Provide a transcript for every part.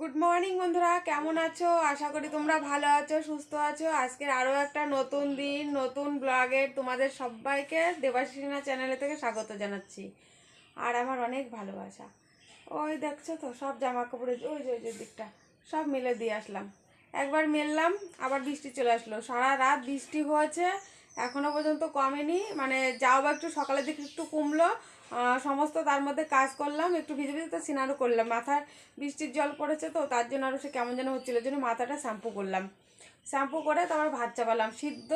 Good morning বন্ধুরা। কেমন আছো? আশা করি তোমরা ভালো আছো, সুস্থ আছো। আজকের আরও একটা নতুন দিন, নতুন ব্লগের তোমাদের সবাইকে দেবাশিনা চ্যানেলে থেকে স্বাগত জানাচ্ছি। আর আমার অনেক ভালোবাসা। ওই দেখছ তো, সব জামা কাপড়ের ওই যে ওই যে দিকটা। সব মিলে দিয়ে আসলাম। একবার মেললাম, আবার বৃষ্টি চলে আসলো। সারা রাত বৃষ্টি হয়েছে, এখনও পর্যন্ত কমেনি। মানে যাও বা একটু সকালের দিকে একটু কমলো সমস্ত তার মধ্যে কাজ করলাম একটু ভিজে ভিজে তো সিনারও করলাম। মাথার বৃষ্টির জল পড়েছে তো তার জন্য আরও সে কেমন যেন হচ্ছিল জন্য মাথাটা শ্যাম্পু করলাম। শ্যাম্পু করে তারপর ভাত চাপালাম সিদ্ধ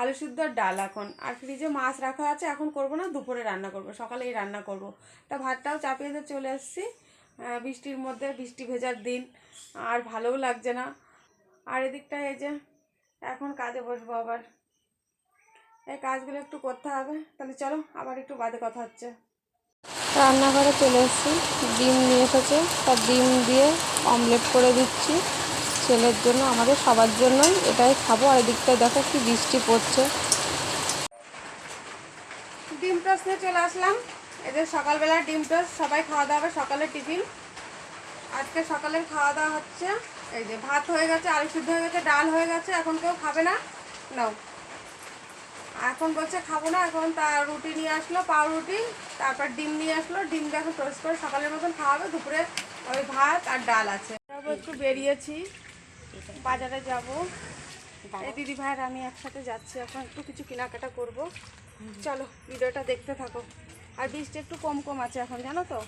আলু সিদ্ধ আর ডাল এখন। আর ফ্রিজে মাছ রাখা আছে এখন করব না দুপুরে রান্না করব সকালে এই রান্না করব। তা ভাতটাও চাপিয়ে দিয়ে চলে আহ, বৃষ্টির মধ্যে বৃষ্টি ভেজার দিন আর ভালোও লাগছে না। আর এদিকটা এই যে এখন কাজে বসবো আবার। এই কাজগুলো একটু করতে হবে তাহলে চলো আবার একটু বাদে কথা হচ্ছে। রান্নাঘরে চলে এসেছি। ডিম নিয়ে এসেছে। তার ডিম দিয়ে অমলেট করে দিচ্ছি। ছেলের জন্য, আমাদের সবার জন্যই এটাই খাব। আর এদিকটায় দেখো কি বৃষ্টি পড়ছে। ডিম টোস্ট নিয়ে চলে আসলাম। এদের সকালবেলা ডিম টোস্ট, সবাই খাওয়া দাওয়া হবে, সকালের টিফিন। আজকে সকালের খাওয়া দাওয়া হচ্ছে, এই যে ভাত হয়ে গেছে, আলু সিদ্ধ হয়ে গেছে, ডাল হয়ে গেছে, এখন কেউ খাবে না। নাও। এখন বলছে খাব না, এখন তার রুটি নিয়ে আসলো, পাউরুটি, তারপর ডিম নিয়ে আসলো ডিম দেখো টোস্ট করে সকালের মতন খাওয়াবে, দুপুরে ওই ভাত আর ডাল আছে। একটু বেরিয়েছি, বাজারে যাব। এই দিদি ভাইয়ের আমি একসাথে যাচ্ছি, এখন একটু কিছু কেনাকাটা করব। চলো, ভিডিওটা দেখতে থাকো। আর বৃষ্টি একটু কম কম আছে এখন, জানো তো?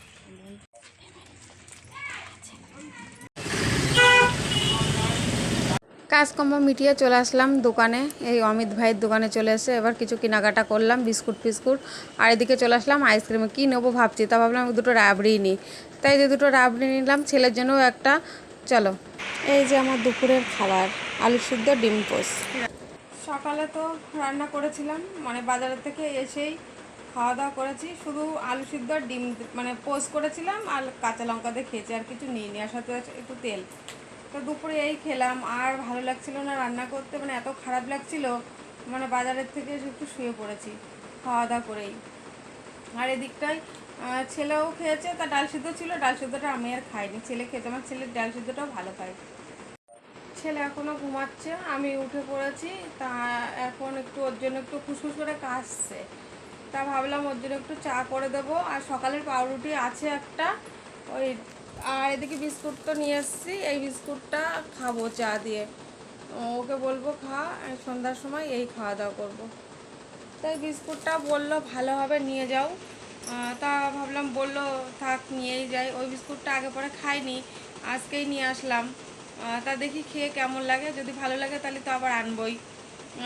কাজকর্ম মিটিয়ে চলে আসলাম দোকানে। এই অমিত ভাইয়ের দোকানে চলে এসে এবার কিছু কেনাকাটা করলাম, বিস্কুট ফিস্কুট। আর এদিকে চলে আসলাম আইসক্রিমে। কী নেব ভাবছি, তা ভাবলাম দুটো রাবড়ি নিই তাই যে দুটো রাবড়ি নিলাম, ছেলের জন্যও একটা। চলো। এই যে আমার দুপুরের খাবার, আলু সিদ্ধ ডিম পোস। সকালে তো রান্না করেছিলাম মানে বাজারের থেকে এসেই খাওয়া দাওয়া করেছি। শুধু আলু সিদ্ধ ডিম মানে পোস্ট করেছিলাম আর কাঁচা লঙ্কা দিয়ে খেয়েছি, আর কিছু নিয়ে নি আর সাথে একটু তেল। তো দুপুরে এই খেলাম। আর ভালো লাগছিল না রান্না করতে মানে এত খারাপ লাগছিল মানে বাজারের থেকে একটু শুয়ে পড়েছি, খাওয়া দাওয়া করেই। আর এদিকটায় ছেলেও খেয়েছে, তা ডাল সিদ্ধ ছিল, ডাল সিদ্ধটা আমি আর খাইনি। ছেলে খেতে, আমার ছেলের ডাল সিদ্ধটাও ভালো খায় ছেলে এখনও ঘুমাচ্ছে, আমি উঠে পড়েছি, তা এখন একটু ওর জন্য একটু ফুসফুস করে কাশছে। তা ভাবলাম ওর জন্য একটু চা করে দেবো। আর সকালের পাউরুটি আছে একটা, ওই আর এদিকে বিস্কুট তো নিয়ে এসেছি এই বিস্কুটটা খাব, চা দিয়ে। ওকে বলব খা সন্ধ্যার সময় এই খাওয়া দাওয়া করব। তাই বিস্কুটটা বলল ভালোভাবে নিয়ে যাও। তা ভাবলাম, বলল, থাক, নিয়েই যাই। ওই বিস্কুটটা আগে পরে খাইনি, আজকেই নিয়ে আসলাম। তা দেখি খেয়ে কেমন লাগে। যদি ভালো লাগে, তাহলে তো আবার আনবই।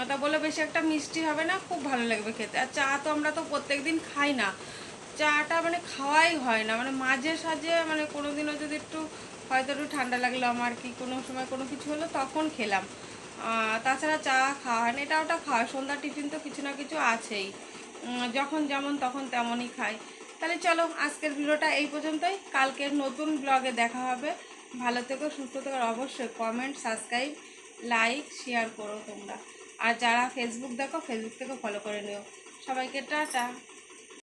তা বলল, বেশি একটা মিষ্টি হবে না, খুব ভালো লাগবে খেতে। আর চা তো আমরা তো প্রত্যেক দিন খাই না। চাটা মানে খাওয়াই হয় না। মানে মাঝে সাঝে মানে কোনো দিনও যদি একটু হয়তো একটু ঠান্ডা লাগল আমার কি কোনো সময় কোনো কিছু হলো তখন খেলাম। তাছাড়া চা খাওয়া হয় না, এটা ওটা খাওয়া। সন্ধ্যার টিফিন তো কিছু না কিছু আছেই। যখন যেমন তখন তেমনই খাই। তাহলে চলো আজকের ভিডিওটা এই পর্যন্তই। কালকের নতুন ব্লগে দেখা হবে। ভালো থেকো, সুস্থ থেকো অবশ্যই কমেন্ট সাবস্ক্রাইব লাইক শেয়ার করো তোমরা। আর যারা ফেসবুক দেখো ফেসবুক থেকে ফলো করে নিও। সবাইকে টাটা।